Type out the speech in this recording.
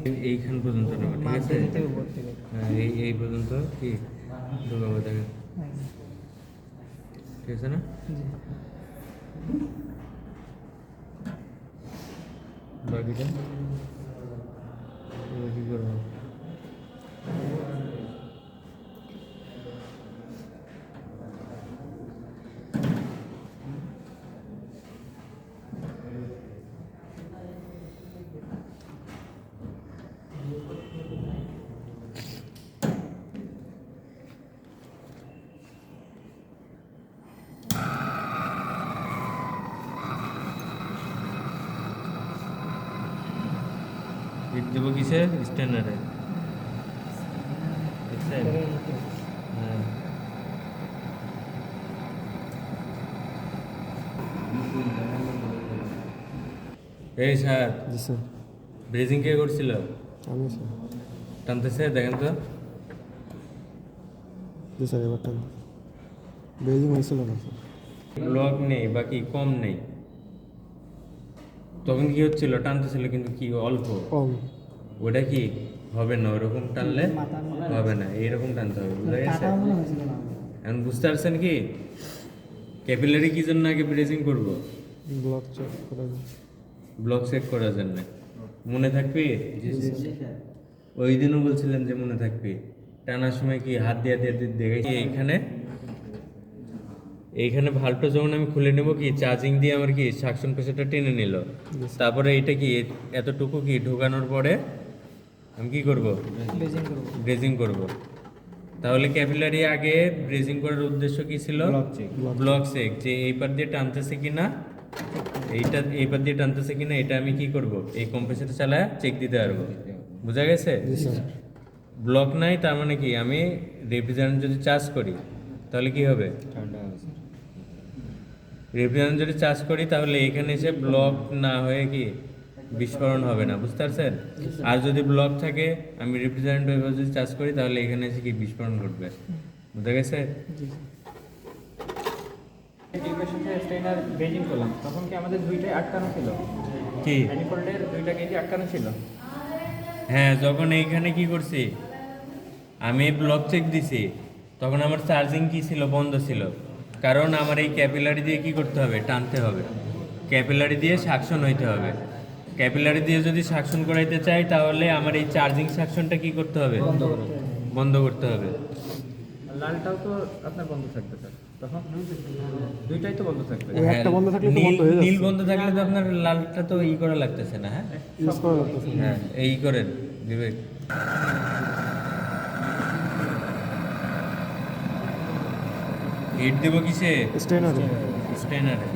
এই- এইখান পর্যন্ত নেব ঠিক আছে? হ্যাঁ এই এই পর্যন্ত কি? ঢুকাবো দেখেন ঠিক আছে না? বাকিটা? কি করব? ইট দেবো কিসে স্ট্যান্ডার্ডে দেখছেন হ্যাঁ এই স্যার জি স্যার ব্রেজিং কে করছিল? আমি স্যার টানতেছে দেখেন তো। জি স্যার এবার টান বেজিং হয়েছিল না স্যার ব্লক নেই বাকি কম নেই। তখন কি হচ্ছিল? টানতেছিল কিন্তু কি অল্প? কম। ওটা কি হবে না? ওরকম টানলে হবে না। এইরকম টানতে হবে বুঝা গেছে? মনে না এখন বুঝতে পারছেন কি? ক্যাপিলারি কি জন্য আগে ব্রেজিং করব? ব্লক চেক করে দিন। ব্লক চেক করার জন্য। মনে থাকবি? ওই দিনও বলছিলেন যে মনে থাকবি। টানার সময় কি হাত দিয়ে দিয়ে দিয়ে দেখে এইখানে এইখানে ভালটা যখন আমি খুলে নেব কি চার্জিং দিয়ে আমার কি সাকশন প্রেসারটা টেনে নিল? তারপরে এটা কি এতটুকু কি ঢোকানোর পরে আমি কি করব? ব্রেজিং করব। তাহলে ক্যাপিলারি আগে ব্রেজিং করার উদ্দেশ্য কি ছিল? ব্লক চেক যে এই পার দিয়ে টানতেছে কিনা? এইটা এই পার দিয়ে টানতেছে কিনা এটা আমি কি করব? এই কম্প্রেসারটা চালায় চেক দিতে পারব। বোঝা গেছে? জি স্যার। ব্লক নাই তার মানে কি? আমি রেফ্রিজারেন্ট যদি চার্জ করি তাহলে কি হবে? রেফ্রিজারেন্ট যদি চার্জ করি তাহলে এখানে এসে ব্লক না হয়ে কি? বিস্ফোরণ হবে না বুঝতে পারছেন? আর যদি ব্লক থাকে আমি রেফ্রিজারেন্ট ওইভাবে যদি চার্জ করি তাহলে এখানে এসে কি বিস্ফোরণ ঘটবে? বুঝতে গেছে? টিউবের সাথে স্টেইনার বেজিং করলাম। তখন কি আমাদের দুইটাই আটকানো ছিল? কি? ম্যানিফোল্ডের দুইটা গেজই আটকানো ছিল? হ্যাঁ যখন এইখানে কি করছি আমি ব্লক চেক দিছি তখন আমার চার্জিং কি ছিল? বন্ধ ছিল। কারণ আমার এই ক্যাপিলারি দিয়ে কি করতে হবে? টানতে হবে। ক্যাপিলারি দিয়ে সাকশন হইতে হবে। ক্যাপিলারি দিয়ে যদি সাকশন করাইতে চাই তাহলে আমার এই চার্জিং সাকশনটা কি করতে হবে? বন্ধ করতে হবে। বন্ধ করতে হবে। লালটাও তো আপনার বন্ধ থাকবে স্যার। তখন দুইটাই তো বন্ধ থাকবে। একটা বন্ধ থাকলে তো বন্ধ হয়ে যাচ্ছে। নীল বন্ধ থাকলে তো আপনার লালটা তো ই করা লাগতেছে না হ্যাঁ? হ্যাঁ এই করেন বিবেক। হিট দেবো কিসে? স্টেনারে স্টেনারে